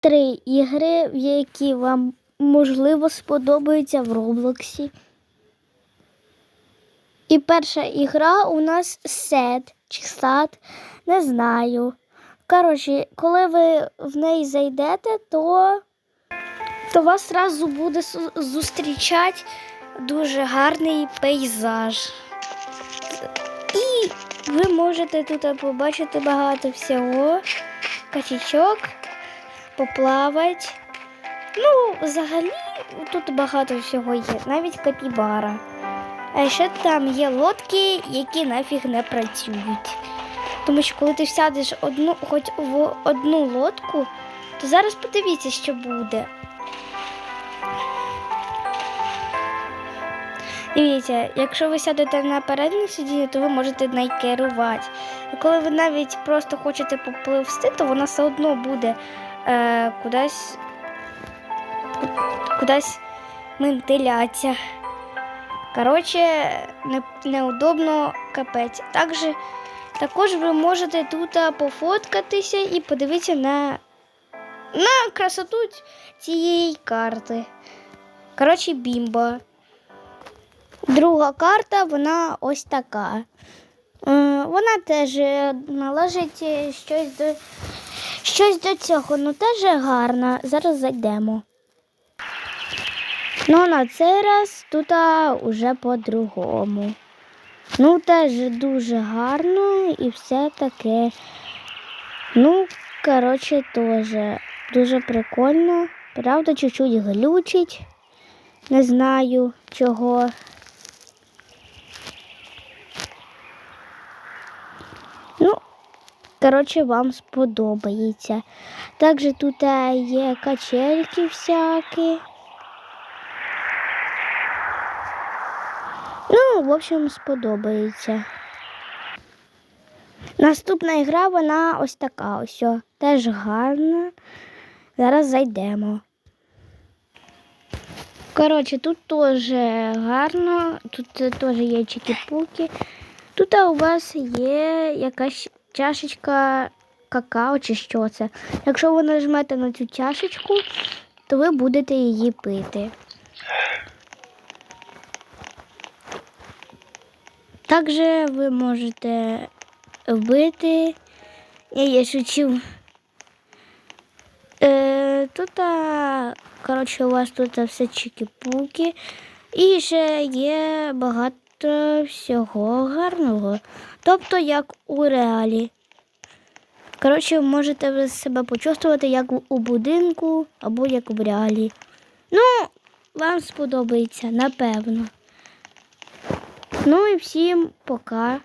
три ігри, які вам можливо сподобаються в Роблоксі. І перша ігра у нас сет чи сад, не знаю. Коротше, коли ви в неї зайдете, то, то вас одразу буде зустрічати дуже гарний пейзаж. І ви можете тут побачити багато всього, качечок, поплавати. Ну, взагалі, тут багато всього є, навіть капібара. А ще там є лодки, які нафіг не працюють. Тому що коли ти сядеш одну, хоч в одну лодку, то зараз подивіться, що буде. Дивіться, якщо ви сядете на переднє сидіння, то ви можете нею керувати. І коли ви навіть просто хочете попливсти, то вона все одно буде е, кудись, кудись ментилятися. Коротше, не, неудобно капець. Також, також ви можете тут пофоткатися і подивитися на, на красоту цієї карти. Коротше, бімба. Друга карта, вона ось така. Е, Вона теж е, належить е, щось до, щось до цього, ну теж гарна. Зараз зайдемо. Ну, на цей раз тут уже по-другому. Ну, теж дуже гарно і все таке. Ну, коротше, теж дуже прикольно. Правда, чуть-чуть глючить. Не знаю чого. Коротше, вам сподобається. Також тут є качельки всякі. Ну, в общем, сподобається. Наступна ігра, вона ось така ось. Теж гарна. Зараз зайдемо. Коротше, тут теж гарно, тут е, теж є чики-пуки. Тут у вас є якась чашечка какао чи що це. Якщо ви нажмете на цю чашечку, то ви будете її пити. Також ви можете вбити. Я, я шучу. Е, тут, коротше, у вас тут все чики-пуки. І ще є багато всього гарного. Тобто, як у реалі. Коротше, можете себе почувствувати як у будинку або як в реалі. Ну, вам сподобається, напевно. Ну і всім пока.